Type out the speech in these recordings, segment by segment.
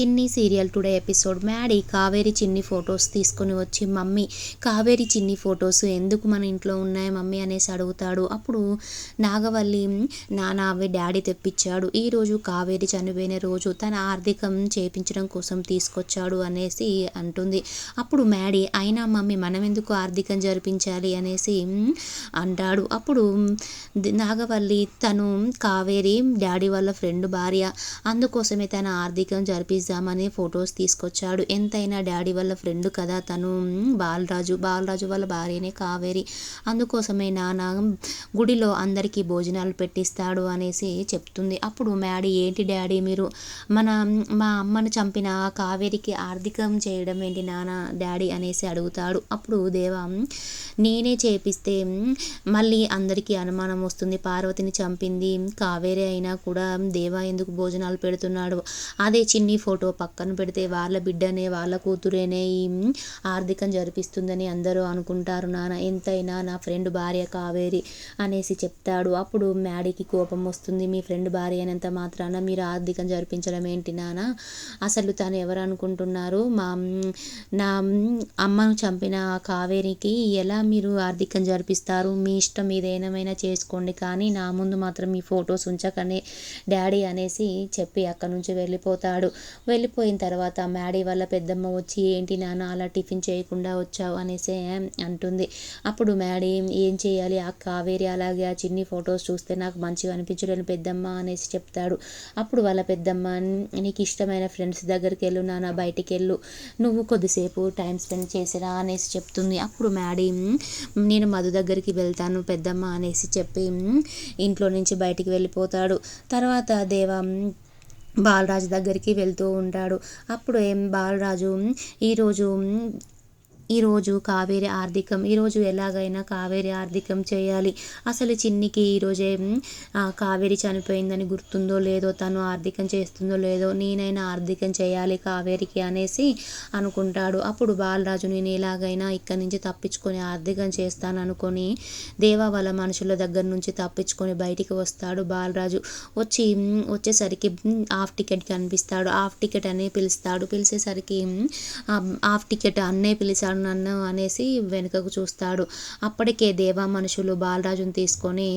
Chinni serial today episode. Maddy Kaveri Chinni photos తీసుకొని వచ్చి mummy Kaveri Chinni photos ఎందుకు మన ఇంట్లో ఉన్నాయి మమ్మీ? అనేసి అడుగుతాడు. అప్పుడు నాగవల్లి నాన్న అవి డాడీ తెప్పించాడు. ఈరోజు కావేరి చనిపోయిన రోజు తన ఆర్థికం చేపించడం కోసం తీసుకొచ్చాడు అనేసి అంటుంది. అప్పుడు మ్యాడీ అయినా మమ్మీ మనం ఎందుకు ఆర్థికం జరిపించాలి? అనేసి అంటాడు. అప్పుడు నాగవల్లి తను కావేరి డాడీ వాళ్ళ ఫ్రెండ్ భార్య. అందుకోసమే తన ఆర్థికం జరిపి తీసామని ఫొటోస్ తీసుకొచ్చాడు. ఎంతైనా డాడీ వాళ్ళ ఫ్రెండ్ కదా తను. బాలరాజు. బాలరాజు వాళ్ళ భార్యనే కావేరి. అందుకోసమే నాన్న గుడిలో అందరికీ భోజనాలు పెట్టిస్తాడు అనేసి చెప్తుంది. అప్పుడు మ్యాడీ ఏంటి డాడీ మీరు? మన మా అమ్మను చంపిన కావేరికి ఆర్థికం చేయడం ఏంటి నాన్న డాడీ? అనేసి అడుగుతాడు. అప్పుడు దేవా నేనే చేపిస్తే మళ్ళీ అందరికీ అనుమానం వస్తుంది. పార్వతిని చంపింది కావేరి అయినా కూడా. దేవా ఎందుకు భోజనాలు పెడుతున్నాడు? అదే చిన్ని ఫోటో పక్కన పెడితే వాళ్ళ బిడ్డనే వాళ్ళ కూతురేనే ఈ ఆర్థికం జరిపిస్తుందని అందరూ అనుకుంటారు నాన్న. ఎంతైనా నా ఫ్రెండ్ భార్య కావేరి అనేసి చెప్తాడు. అప్పుడు మ్యాడీకి కోపం వస్తుంది. మీ ఫ్రెండ్ భార్య అయినంత మాత్రాన మీరు ఆర్థికం జరిపించడం ఏంటి నాన్న? అసలు తను ఎవరు అనుకుంటున్నారు? మా నా అమ్మను చంపిన కావేరికి ఎలా మీరు ఆర్థికం జరిపిస్తారు? మీ ఇష్టం ఏదైనా చేసుకోండి. కానీ నా ముందు మాత్రం మీ ఫొటోస్ ఉంచకనే డాడీ అనేసి చెప్పి అక్కడి నుంచి వెళ్ళిపోతాడు. వెళ్ళిపోయిన తర్వాత మ్యాడీ వాళ్ళ పెద్దమ్మ వచ్చి ఏంటి నాన్న అలా టిఫిన్ చేయకుండా వచ్చావు? అనేసి అంటుంది. అప్పుడు మ్యాడీ ఏం చేయాలి? ఆ కావేరి అలాగే ఆ చిన్ని ఫొటోస్ చూస్తే నాకు మంచిగా అనిపించలేని పెద్దమ్మ అనేసి చెప్తాడు. అప్పుడు వాళ్ళ పెద్దమ్మ నీకు ఇష్టమైన ఫ్రెండ్స్ దగ్గరికి వెళ్ళు నాన్న బయటికి వెళ్ళు. నువ్వు కొద్దిసేపు టైం స్పెండ్ చేసిరా? అనేసి చెప్తుంది. అప్పుడు మ్యాడీ నేను మధు దగ్గరికి వెళ్తాను పెద్దమ్మ అనేసి చెప్పి ఇంట్లో నుంచి బయటికి వెళ్ళిపోతాడు. తర్వాత దేవా బాలరాజు దగ్గరికి వెళ్తూ ఉంటాడు. అప్పుడు ఏం బాలరాజు? ఈరోజు ఈరోజు కావేరి ఆర్థికం ఈరోజు ఎలాగైనా కావేరి ఆర్థికం చేయాలి. అసలు చిన్నికి ఈరోజే కావేరి చనిపోయిందని గుర్తుందో లేదో తను ఆర్థికం చేస్తుందో లేదో నేనైనా ఆర్థికం చేయాలి కావేరికి అనేసి అనుకుంటాడు. అప్పుడు బాలరాజు నేను ఎలాగైనా ఇక్కడి నుంచి తప్పించుకొని ఆర్థికం చేస్తాను అనుకొని దేవా వాళ్ళ మనుషుల దగ్గర నుంచి తప్పించుకొని బయటికి వస్తాడు బాలరాజు. వచ్చి వచ్చేసరికి హాఫ్ టికెట్ కనిపిస్తాడు. హాఫ్ టికెట్ అనే పిలుస్తాడు. పిలిచేసరికి హాఫ్ టికెట్ అన్నే పిలిచాడు. నన్ను అనేసి వెనుకకు చూస్తాడు. అప్పటికే దేవా మనుషులు బాలరాజును తీసుకొని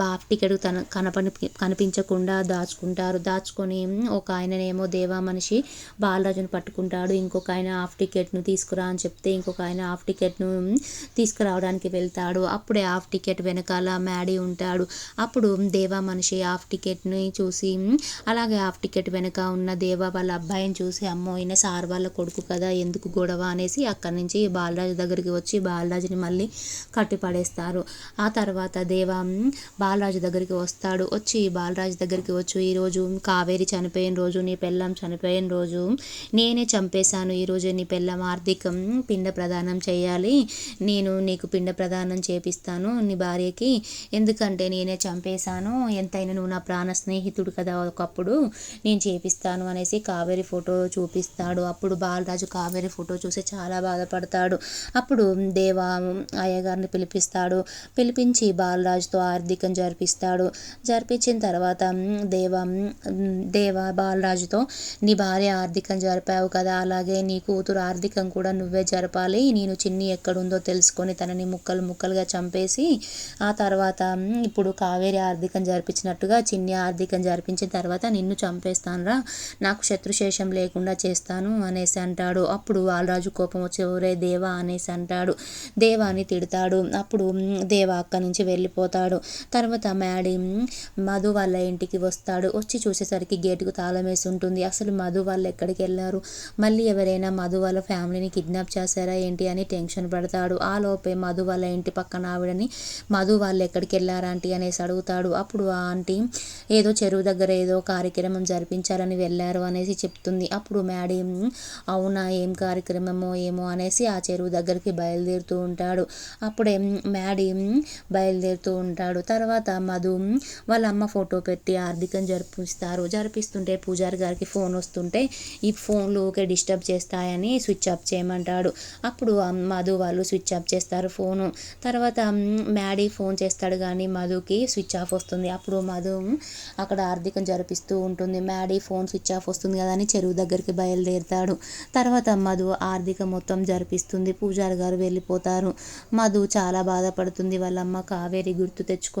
బాఫ్ టికెట్ తన కనపని కనిపించకుండా దాచుకుంటారు. దాచుకొని ఒక ఆయననేమో దేవా మనిషి బాలరాజును పట్టుకుంటాడు. ఇంకొక ఆయన హాఫ్ టికెట్ను తీసుకురా అని చెప్తే ఇంకొక ఆయన హాఫ్ టికెట్ను తీసుకురావడానికి వెళ్తాడు. అప్పుడే హాఫ్ టికెట్ వెనకాల మ్యాడీ ఉంటాడు. అప్పుడు దేవా మనిషి హాఫ్ టికెట్ని చూసి అలాగే హాఫ్ టికెట్ వెనక ఉన్న దేవా వాళ్ళ అబ్బాయిని చూసి అమ్మో ఈయన సార్ వాళ్ళ కొడుకు కదా ఎందుకు గొడవ అనేసి అక్కడి నుంచి బాలరాజు దగ్గరికి వచ్చి బాలరాజుని మళ్ళీ కట్టిపడేస్తారు ఆ తర్వాత దేవ బాలరాజు దగ్గరికి వస్తాడు. వచ్చి బాలరాజు దగ్గరికి వచ్చి ఈరోజు కావేరి చనిపోయిన రోజు నీ పెళ్ళం చనిపోయిన రోజు నేనే చంపేశాను. ఈరోజు నీ పెళ్ళం ఆర్థికం పిండ ప్రదానం చేయాలి. నేను నీకు పిండ ప్రదానం చేపిస్తాను నీ భార్యకి. ఎందుకంటే నేనే చంపేశాను. ఎంతైనా నువ్వు నా ప్రాణ స్నేహితుడు కదా ఒకప్పుడు. నేను చేపిస్తాను అనేసి కావేరి ఫోటో చూపిస్తాడు. అప్పుడు బాలరాజు కావేరి ఫోటో చూసి చాలా బాధపడతాడు. అప్పుడు దేవ అయ్యగారిని పిలిపిస్తాడు. పిలిపించి బాలరాజుతో ఆర్థికం జరిపిస్తాడు. జరిపించిన తర్వాత దేవ దేవ బాలరాజుతో నీ భార్య ఆర్థికం జరిపావు కదా అలాగే నీ కూతురు ఆర్థికం కూడా నువ్వే జరపాలి. నేను చిన్ని ఎక్కడుందో తెలుసుకొని తనని ముక్కలు ముక్కలుగా చంపేసి ఆ తర్వాత ఇప్పుడు కావేరి ఆర్థికం జరిపించినట్టుగా చిన్ని ఆర్థికం జరిపించిన తర్వాత నిన్ను చంపేస్తానురా. నాకు శత్రుశేషం లేకుండా చేస్తాను అనేసి అంటాడు. అప్పుడు బాలరాజు కోపం వచ్చి దేవా అనేసి అంటాడు. దేవాని తిడతాడు. అప్పుడు దేవ అక్కడి నుంచి వెళ్ళిపోతాడు. తర్వాత మ్యాడీ మధు వాళ్ళ ఇంటికి వస్తాడు. వచ్చి చూసేసరికి గేటుకు తాళం వేసి ఉంటుంది. అసలు మధు వాళ్ళు ఎక్కడికి వెళ్ళారు? మళ్ళీ ఎవరైనా మధు వాళ్ళ ఫ్యామిలీని కిడ్నాప్ చేశారా ఏంటి అని టెన్షన్ పడతాడు. ఆ లోపే మధు వాళ్ళ ఇంటి పక్కన ఆవిడని మధు వాళ్ళు ఎక్కడికి వెళ్ళారా ఆంటీ అనేసి అడుగుతాడు. అప్పుడు ఆ ఆంటీ ఏదో చెరువు దగ్గర ఏదో కార్యక్రమం జరిపించాలని వెళ్ళారు అనేసి చెప్తుంది. అప్పుడు మ్యాడీ అవునా? ఏం కార్యక్రమమో ఏమో వెళ్దాము అనేసి ఆ చెరువు దగ్గరికి బయలుదేరుతూ ఉంటాడు. అప్పుడే మ్యాడీ బయలుదేరుతూ ఉంటాడు. తర్వాత మధు వాళ్ళ అమ్మ ఫోటో పెట్టి ఆర్థికం జరిపిస్తారు. జరిపిస్తుంటే పూజారి గారికి ఫోన్ వస్తుంటే ఈ ఫోన్లు ఊకే డిస్టర్బ్ చేస్తాయని స్విచ్ ఆఫ్ చేయమంటాడు. అప్పుడు మధు వాళ్ళు స్విచ్ ఆఫ్ చేస్తారు ఫోను. తర్వాత మ్యాడీ ఫోన్ చేస్తాడు కానీ మధుకి స్విచ్ ఆఫ్ వస్తుంది. అప్పుడు మధు అక్కడ ఆర్థికం జరిపిస్తూ ఉంటుంది. మ్యాడీ ఫోన్ స్విచ్ ఆఫ్ వస్తుంది కదా అని చెరువు దగ్గరికి బయలుదేరుతాడు. తర్వాత మధు ఆర్థిక మొత్తం జరిపిస్తుంది. పూజారి గారు వెళ్ళిపోతారు. మధు చాలా బాధపడుతుంది. వాళ్ళ అమ్మ కావేరి గుర్తు తెచ్చుకొని